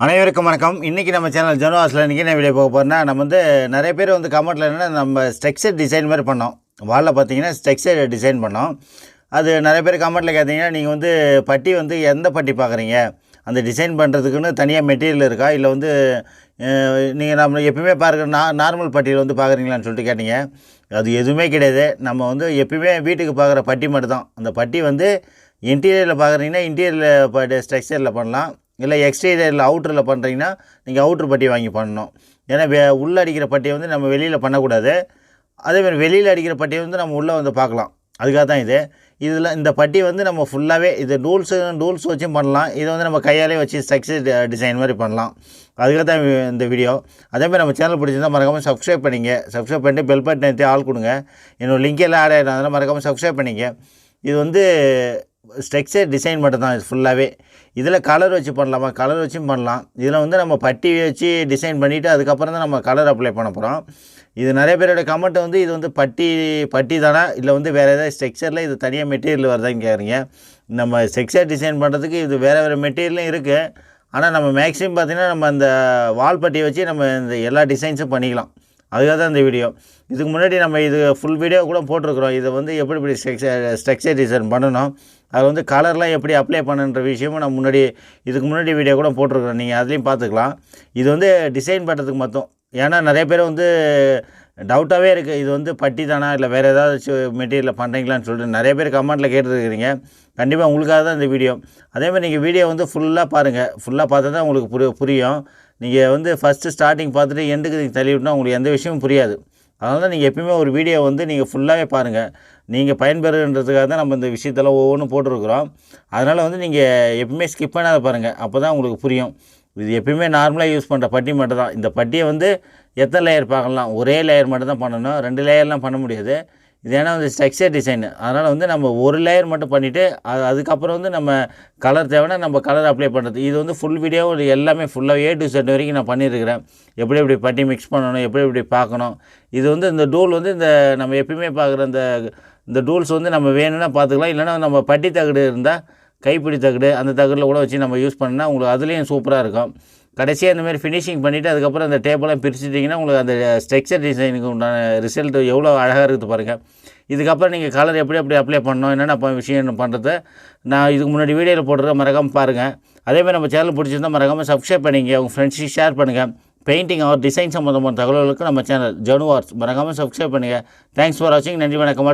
அனைவருக்கும் வணக்கம். இன்றைக்கி நம்ம சேனல் ஜனவாஸில் இன்றைக்கி என்ன வீடியோ போக போகிறேன்னா நம்ம வந்து நிறைய பேர் வந்து கமெண்ட்டில் என்னென்னா நம்ம ஸ்ட்ரக்சர் டிசைன் மாதிரி பண்ணோம். வாலில் பார்த்தீங்கன்னா ஸ்ட்ரக்சர் டிசைன் பண்ணோம். அது நிறைய பேர் கமெண்ட்டில் கேட்டிங்கன்னா நீங்கள் வந்து பட்டி வந்து எந்த பட்டி பார்க்குறீங்க? அந்த டிசைன் பண்ணுறதுக்குன்னு தனியாக மெட்டீரியல் இருக்கா? இல்லை வந்து நீங்கள் நம்ம எப்பயுமே பார்க்குற நா நார்மல் பட்டியில் வந்து பார்க்குறீங்களான்னு சொல்லிட்டு கேட்டீங்க. அது எதுவுமே கிடையாது. நம்ம வந்து எப்பயுமே வீட்டுக்கு பார்க்குற பட்டி மட்டும் தான் அந்த பட்டி வந்து இன்டீரியரில் பார்க்குறீங்கன்னா இன்டீரியரில் ஸ்ட்ரக்சரில் பண்ணலாம். இல்லை எக்ஸ்டீரியரில் அவுட்டரில் பண்ணுறீங்கன்னா நீங்கள் அவுட்ரு பட்டி வாங்கி பண்ணணும். ஏன்னா வெ உள்ளே அடிக்கிற பட்டியை வந்து நம்ம வெளியில் பண்ணக்கூடாது. அதேமாதிரி வெளியில் அடிக்கிற பட்டியை வந்து நம்ம உள்ளே வந்து பார்க்கலாம். அதுக்காக தான் இது. இதில் இந்த பட்டி வந்து நம்ம ஃபுல்லாகவே இது டூல்ஸு டூல்ஸ் வச்சும் பண்ணலாம். இதை வந்து நம்ம கையாலே வச்சு ஸ்ட்ரக்சர் டிசைன் மாதிரி பண்ணலாம். அதுக்காக தான் இந்த வீடியோ அதேமாதிரி நம்ம சேனல் பிடிச்சிருந்தா மறக்காமல் சப்ஸ்கிரைப் பண்ணிங்க. சப்ஸ்கிரைப் பண்ணிட்டு பெல் பட்டன் எடுத்து ஆள் கொடுங்க. என்னோட லிங்க் எல்லாம் ஆட் ஆகிடும் அதனால் மறக்காமல் சப்ஸ்கிரைப் பண்ணிங்க. இது வந்து ஸ்ட்ரக்சர் டிசைன் மட்டும் தான் இது ஃபுல்லாகவே இதில் கலர் வச்சு பண்ணலாமா? கலர் வச்சும் பண்ணலாம். இதில் வந்து நம்ம பட்டி வச்சு டிசைன் பண்ணிவிட்டு அதுக்கப்புறம் தான் நம்ம கலர் அப்ளை பண்ண போகிறோம் இது நிறைய பேரோட கமெண்ட் வந்து இது வந்து பட்டி பட்டி தானா? இல்லை வந்து வேறு ஏதாவது ஸ்ட்ரக்சரில் இது தனியாக மெட்டீரியல் வருதான்னு கேட்குறீங்க நம்ம ஸ்ட்ரக்சர் டிசைன் பண்ணுறதுக்கு இது வேறு வேறு மெட்டீரியலும் இருக்குது ஆனால் நம்ம மேக்ஸிமம் பார்த்திங்கன்னா நம்ம அந்த வால் பட்டியை வச்சு நம்ம இந்த எல்லா டிசைன்ஸும் பண்ணிக்கலாம். அதுக்காக தான் இந்த வீடியோ. இதுக்கு முன்னாடி நம்ம இது ஃபுல் வீடியோ கூட போட்டிருக்கிறோம். இதை வந்து எப்படி எப்படி ஸ்ட்ரக்சர் ஸ்ட்ரக்சர் டிசைன் பண்ணணும்? அது வந்து கலர்லாம் எப்படி அப்ளை பண்ணுன்ற விஷயமும் நான் முன்னாடி இதுக்கு முன்னாடி வீடியோ கூட போட்டிருக்கிறோம். நீங்கள் அதுலேயும் பார்த்துக்கலாம். இது வந்து டிசைன் பண்ணுறதுக்கு மட்டும். ஏன்னா நிறைய பேர் வந்து டவுட்டாகவே இருக்குது இது வந்து பட்டி தானா? இல்லை வேறு ஏதாவது மெட்டீரியலில் பண்ணுறீங்களான்னு சொல்லிட்டு நிறைய பேர் கமெண்ட்டில் கேட்டுருக்கிறீங்க. கண்டிப்பாக உங்களுக்காக தான் இந்த வீடியோ அதேமாதிரி நீங்கள் வீடியோ வந்து ஃபுல்லாக பாருங்கள் ஃபுல்லாக பார்த்தா தான் உங்களுக்கு புரி புரியும். நீங்கள் வந்து ஃபஸ்ட்டு ஸ்டார்டிங் பார்த்துட்டு எண்டுக்கு நீங்கள் தள்ளி விட்டால் உங்களுக்கு எந்த விஷயமும் புரியாது. அதனால தான் நீங்கள் எப்பயுமே ஒரு வீடியோ வந்து நீங்கள் ஃபுல்லாகவே பாருங்கள் நீங்கள் பயன்பெறுன்றதுக்காக தான் நம்ம இந்த விஷயத்தெல்லாம் ஒவ்வொன்றும் போட்டிருக்கிறோம். அதனால் வந்து நீங்கள் எப்பவுமே ஸ்கிப் பண்ணாத பாருங்கள் அப்போ தான் உங்களுக்கு புரியும். இது எப்பயுமே நார்மலாக யூஸ் பண்ணுற பட்டி மட்டும் தான் இந்த பட்டியை வந்து எத்தனை லேயர் பார்க்கலாம்? ஒரே லேயர் மட்டும் தான் பண்ணணும். ரெண்டு லேயர்லாம் பண்ண முடியாது. இது ஏன்னா வந்து ஸ்ட்ரக்சர் டிசைன் அதனால் வந்து நம்ம ஒரு லேயர் மட்டும் பண்ணிவிட்டு அது அதுக்கப்புறம் வந்து நம்ம கலர் தேவைன்னா நம்ம கலர் அப்ளை பண்ணுறது இது வந்து ஃபுல் வீடியோ எல்லாமே ஃபுல்லாக ஏ டு செட் வரைக்கும் நான் பண்ணியிருக்கிறேன் எப்படி எப்படி பட்டி மிக்ஸ் பண்ணணும் எப்படி எப்படி பார்க்கணும். இது வந்து இந்த டூல் வந்து இந்த நம்ம எப்பயுமே பார்க்குற இந்த இந்த டூல்ஸ் வந்து நம்ம வேணும்னா பார்த்துக்கலாம். இல்லைன்னா நம்ம பட்டி தகடு இருந்தால் கைப்பிடி தகடு அந்த தகடில் கூட வச்சு நம்ம யூஸ் பண்ணால் உங்களுக்கு அதுலேயும் சூப்பராக இருக்கும். கடைசியாக இந்தமாரி ஃபினிஷிங் பண்ணிவிட்டு அதுக்கப்புறம் அந்த டேப்பெல்லாம் பிரிச்சுட்டிங்கன்னா உங்களுக்கு அந்த ஸ்ட்ரக்சர் டிசைனுக்கு உண்டான ரிசல்ட் எவ்வளோ அழகாக இருக்குது பாருங்கள் இதுக்கப்புறம் நீங்கள் கலர் எப்படி எப்படி அப்ளை பண்ணணும் என்னென்ன விஷயம் பண்ணுறத நான் இதுக்கு முன்னாடி வீடியோவில் போட்டுறத மறக்காமல் பாருங்கள் அதேமாதிரி நம்ம சேனல் பிடிச்சிருந்தா மறக்காமல் சப்ஸ்கிரைப் பண்ணிங்க உங்கள் ஃப்ரெண்ட்ஸுக்கு ஷேர் பண்ணுங்கள் பெயிண்டிங் ஆர் டிசைன் சம்மந்தமான தகவல்களுக்கு நம்ம சேனல் ஜனுவார்ஸ் மறக்காமல் சப்ஸ்கிரைப் பண்ணுங்கள் தேங்க்ஸ் ஃபார் வாட்சிங் நன்றி வணக்கம்.